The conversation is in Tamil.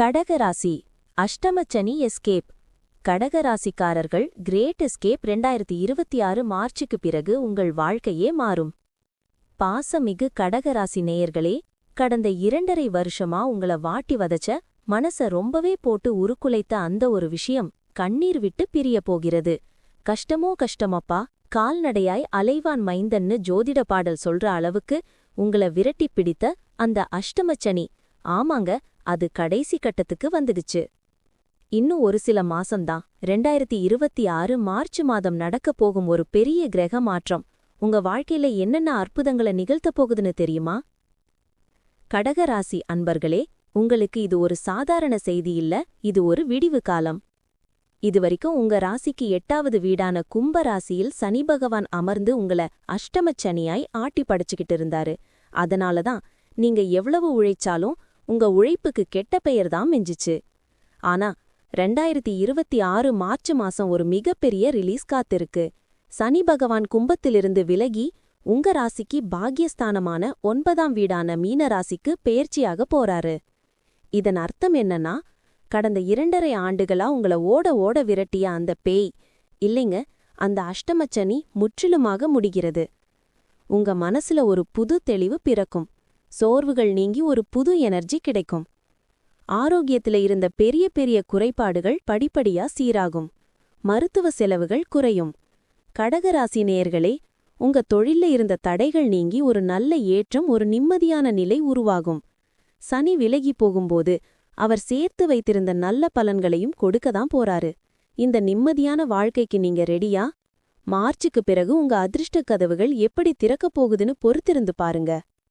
கடகராசி. அஷ்டமச்சனி எஸ்கேப். கடகராசிக்காரர்கள் கிரேட் எஸ்கேப் ரெண்டாயிரத்தி இருபத்தி ஆறு மார்ச்சுக்கு பிறகு உங்கள் வாழ்க்கையே மாறும். பாசமிகு கடகராசி நேயர்களே கடந்த இரண்டரை வருஷமா உங்கள வாட்டி வதச்ச மனச ரொம்பவே போட்டு உருக்குலைத்த அந்த ஒரு விஷயம் கண்ணீர் விட்டு பிரிய போகிறது. கஷ்டமோ கஷ்டமப்பா கால்நடையாய் அலைவான் மைந்தன்னு ஜோதிட பாடல் சொல்ற அளவுக்கு உங்கள விரட்டிப் பிடித்த அந்த அஷ்டமச்சனி. ஆமாங்க அது கடைசி கட்டத்துக்கு வந்துடுச்சு. இன்னும் ஒரு சில மாசம்தான். ரெண்டாயிரத்தி இருபத்தி ஆறு மார்ச் மாதம் நடக்கப் போகும் ஒரு பெரிய கிரக மாற்றம். உங்க வாழ்க்கையில என்னென்ன அற்புதங்களை நிகழ்த்தப் போகுதுன்னு தெரியுமா? கடகராசி அன்பர்களே உங்களுக்கு இது ஒரு சாதாரண செய்தி இல்ல இது ஒரு விடிவு காலம். இதுவரைக்கும் உங்க ராசிக்கு எட்டாவது வீடான கும்ப ராசியில் சனி பகவான் அமர்ந்து உங்கள அஷ்டமச்சனியாய் ஆட்டி படைச்சுக்கிட்டு இருந்தாரு. அதனாலதான் நீங்க எவ்வளவு உழைச்சாலும் உங்க உழைப்புக்கு கெட்ட பெயர் தான் மிஞ்சிச்சு. ஆனா ரெண்டாயிரத்தி இருபத்தி ஆறு மார்ச் மாசம் ஒரு மிகப்பெரிய ரிலீஸ் காத்திருக்கு. சனி பகவான் கும்பத்திலிருந்து விலகி உங்க ராசிக்கு பாக்யஸ்தானமான ஒன்பதாம் வீடான மீன ராசிக்கு பெயர்ச்சியாக போறாரு. இதன் அர்த்தம் என்னன்னா கடந்த இரண்டரை ஆண்டுகளா உங்கள ஓட ஓட விரட்டிய அந்த பேய் இல்லைங்க அந்த அஷ்டமச்சனி முற்றிலுமாக முடிகிறது. உங்க மனசுல ஒரு புது தெளிவு பிறக்கும். சோர்வுகள் நீங்கி ஒரு புது எனர்ஜி கிடைக்கும். ஆரோக்கியத்தில இருந்த பெரிய பெரிய குறைபாடுகள் படிப்படியா சீராகும். மருத்துவ செலவுகள் குறையும். கடகராசி நேயர்களே உங்க தொழில்ல இருந்த தடைகள் நீங்கி ஒரு நல்ல ஏற்றம் ஒரு நிம்மதியான நிலை உருவாகும். சனி விலகி போகும்போது அவர் சேர்த்து வைத்திருந்த நல்ல பலன்களையும் கொடுக்கதான் போறாரு. இந்த நிம்மதியான வாழ்க்கைக்கு நீங்க ரெடியா? மார்ச்சுக்கு பிறகு உங்க அதிர்ஷ்ட கதவுகள் எப்படி திறக்கப் போகுதுன்னு பொறுத்திருந்து பாருங்க.